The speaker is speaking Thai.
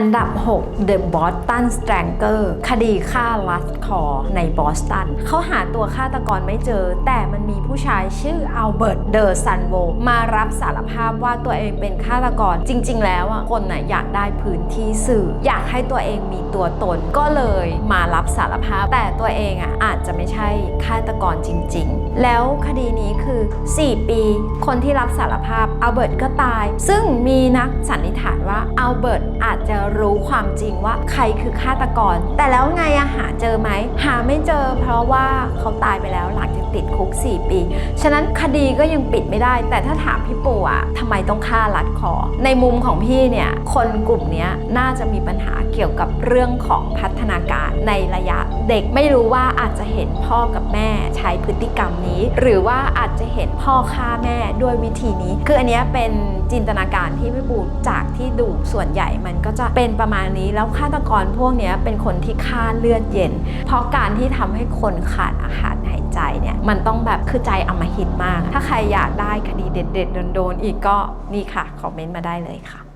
อันดับ 6 The Boston Strangler คดีฆ่าลัสคอในบอสตันเขาหาตัวฆาตกรไม่เจอ แต่มันมีผู้ชายชื่ออัลเบิร์ตเดอร์ซันโวมารับสารภาพว่าตัวเองเป็นฆาตกรจริง ๆ แล้วอะคนน่ะอยากได้พื้นที่สื่อ อยากให้ตัวเองมีตัวตนก็เลยมารับสารภาพ แต่ตัวเองอะอาจจะไม่ใช่ฆาตกรจริง ๆ แล้วคดีนี้คือ 4 ปี คนที่รับสารภาพอัลเบิร์ตก็ตาย ซึ่งมีนักสันนิษฐานว่าอัลเบิร์ตอาจจะรู้ความจริงว่าใครคือฆาตกร แต่แล้วไงอะหาเจอไหม หาไม่เจอเพราะว่าเขาตายไปแล้วหลังจากติดคุก 4 ปี ฉะนั้นคดีก็ยังปิดไม่ได้ แต่ถ้าถามพี่ปู่อะทำไมต้องฆ่ารัดคอ ในมุมของพี่เนี่ยคนกลุ่มนี้น่าจะมีปัญหาเกี่ยวกับเรื่องของพัฒนาการในระยะ เด็กไม่รู้ว่าอาจจะเห็นพ่อกับแม่ใช้พฤติกรรมนี้ หรือว่าอาจจะเห็นพ่อฆ่าแม่ด้วยวิธีนี้ คืออันนี้เป็นจินตนาการที่พี่ปูจากที่ดูส่วนใหญ่มันก็จะเป็นประมาณนี้แล้วฆาตกรพวกนี้เป็นคนที่ฆ่าเลือดเย็น เพราะการที่ทำให้คนขาดอาหารหายใจเนี่ยมันต้องแบบคือใจอมหิตมาก ถ้าใครอยากได้คดีเด็ด ๆ โดนๆอีกก็นี่ค่ะคอมเมนต์มาได้เลยค่ะ